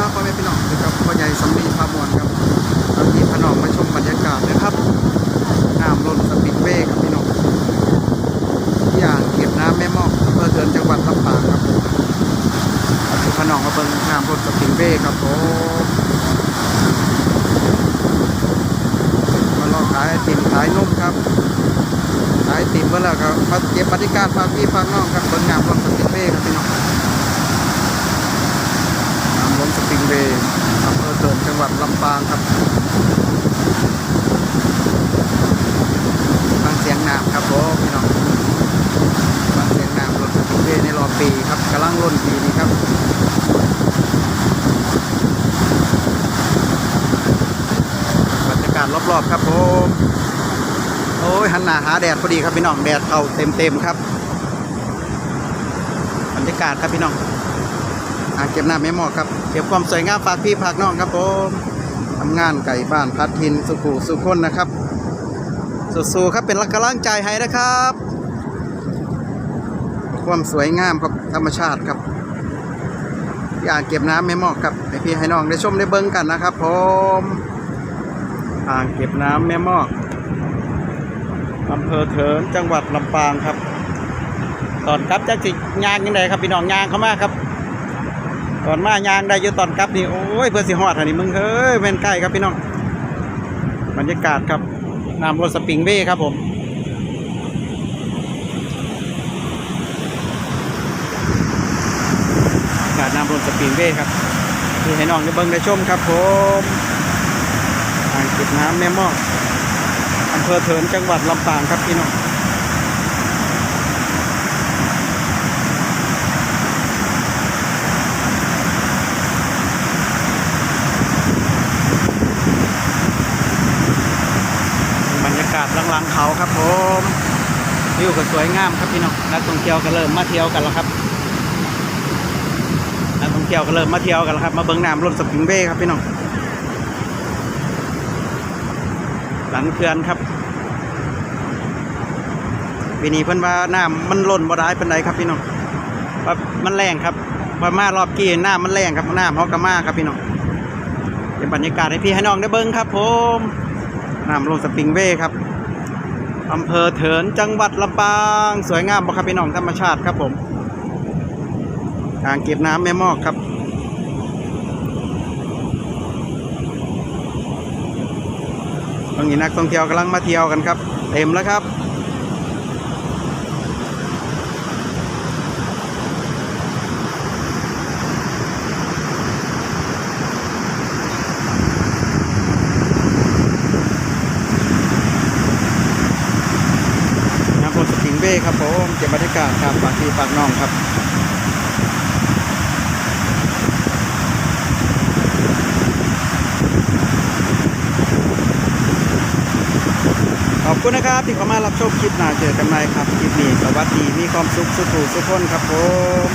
ครับพ่อแม่พี่น้องคือกับพ่อใหญ่สำลีพามวนครับตอนนี้พนองมาชมบรรยากาศนะครับน้ำล้นสปิดเบ้ครับพี่น้องที่อ่างเก็บน้ำแม่มอกอำเภอเถินจังหวัดลำปางครับเอาคือพนองมาเบิ่งน้ำล้นสปิดเบ้ครับผมมาลองขายติ่มขายนุ่มครับขายติ่มเมื่อแล้วครับมาเก็บบรรยากาศฝากพี่ฝากน้องครับเบิ่งน้ำล้นสปิดเบ้ครับพี่น้องิงเบย์อำเภอเถินจังหวัดลำปางครับฟังเสียงน้ำครับผมพี่น้องฟังเสียงน้ำล้นสปริงเบย์ในรอบปีครับกำลังล้นปีนี้ครับบรรยากาศรอบๆครับผมโอ้ยหันหน้าหาแดดพอดีครับพี่น้องแดดเข้าเต็มๆครับบรรยากาศครับพี่น้อง อ่างเก็บน้ำแม่หมอกครับ เก็บความสวยงามฝากพี่ฝากน้องครับผมทำงานไก่บ้านพัดทินสุขูสุคนนะครับสู้ๆครับเป็นกำลังใจให้นะครับ ความสวยงามครับธรรมชาติครับอ่างเก็บน้ำแม่หมอกครับให้พี่ให้น้องได้ชมได้เบิ้งกันนะครับผมอ่างเก็บน้ำแม่หมอกอำเภอเถินจังหวัดลำปางครับ ตอนครับจะจิยางยังไงครับพี่น้องยางเข้ามาครับ ตอนมายางได้อยู่ตอนกลับนี่โอ้ยเพื่อสิฮอดอันนี้มึงเฮ้ยแม่นใกล้ครับพี่น้องบรรยากาศครับน้ำรถสปริงเบ้ครับผมกาศน้ำรถสปริงเบ้ครับที่ให้น้องได้เบิ่งได้ชมครับผมอ่างเก็บน้ำแม่มอกอำเภอเถินจังหวัดลำปางครับพี่น้อง บร รยากาศหลังเขาครับผมวิวก็สวยงามครับพี่น้องนักท่องเที่ยวก็เริ่มมาเที่ยวกันแล้วครับนักท่องเที่ยวก็เริ่มมาเที่ยวกันแล้วครับมาเบิ้งน้ำรถสปริงเบ้ครับพี่น้องหลังเขื่อนครับปีนี้เพิ่นว่าน้ำมันล้นบ่ได้เป็นไรครับพี่น้องว่ามันแรงครับว่ามารอบกี้น้ำมันแรงครับน้ำเขากระมาครับพี่น้องเป็นบรรยากาศให้พี่ให้น้องได้เบิ้งครับผมน้ำลงสปริงเว่ครับ อำเภอเถินจังหวัดลำปาง สวยงามบ่ครับพี่น้องธรรมชาติครับผมอ่างเก็บน้ำแม่มอกครับตรงนี้นักท่องเที่ยวกำลังมาเที่ยวกันครับ เต็มแล้วครับ น้ำพลสปริงเบ้ ครับผมเก็บบรรยากาศครับปากพี่ฝากน้องครับขอบคุณนะครับที่เข้ามารับชมคลิปหน้าเจอกันใหม่ครับ คลิปนี้สวัสดีมีความสุขสุขสุขคนครับผม